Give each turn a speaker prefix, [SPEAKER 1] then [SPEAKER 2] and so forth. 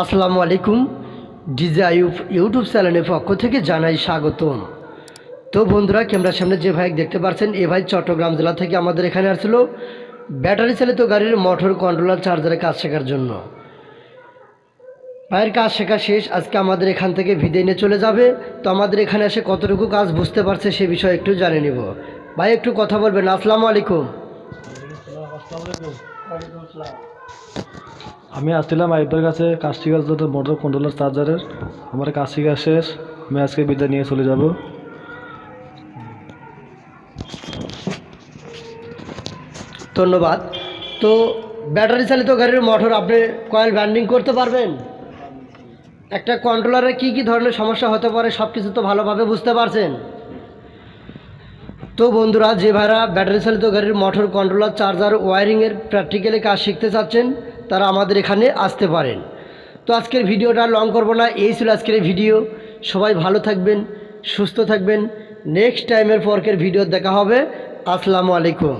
[SPEAKER 1] আসসালামু আলাইকুম। DJ Ayub YouTube চ্যানেলের পক্ষ থেকে জানাই স্বাগতম। তো বন্ধুরা, ক্যামেরার সামনে যে ভাই দেখতে পাচ্ছেন এ ভাই চট্টগ্রাম জেলা থেকে আমাদের এখানে আসছিল ব্যাটারি চালিত গাড়ির মোটর কন্ট্রোলার চার্জারের কাজ শেখার জন্য। ভাইয়ের কাজ শেখা শেষ, আজকে আমাদের এখান থেকে ভিদে নিয়ে চলে যাবে। তো আমাদের এখানে এসে কতটুকু কাজ বুঝতে পারছে সে বিষয়ে একটু জানে নিব। ভাই, একটু কথা বলবেন। আসসালামু আলাইকুম।
[SPEAKER 2] আমি আসছিলাম আইপের কাছে কাজ শেখার জন্য মোটর কন্ট্রোলার চার্জারের। আমার কাজ শেখা শেষ, আমি আজকে বিদায় নিয়ে চলে যাব।
[SPEAKER 1] ধন্যবাদ। তো ব্যাটারি চালিত গাড়ির মোটর আপনি কয়েল ব্যান্ডিং করতে পারবেন? একটা কন্ট্রোলারে কি কি ধরনের সমস্যা হতে পারে সব কিছু তো ভালোভাবে বুঝতে পারছেন। তো বন্ধুরা, যে ভাইরা ব্যাটারি চালিত গাড়ির মোটর কন্ট্রোলার চার্জার ওয়ারিংয়ের প্র্যাকটিক্যালি কাজ শিখতে চাচ্ছেন তারা আমাদের এখানে আসতে পারেন। তো আজকের ভিডিওটা লং করব না, এই ছিল আজকের ভিডিও। সবাই ভালো থাকবেন, সুস্থ থাকবেন। নেক্সট টাইমের পরকের ভিডিও দেখা হবে। আসসালামু আলাইকুম।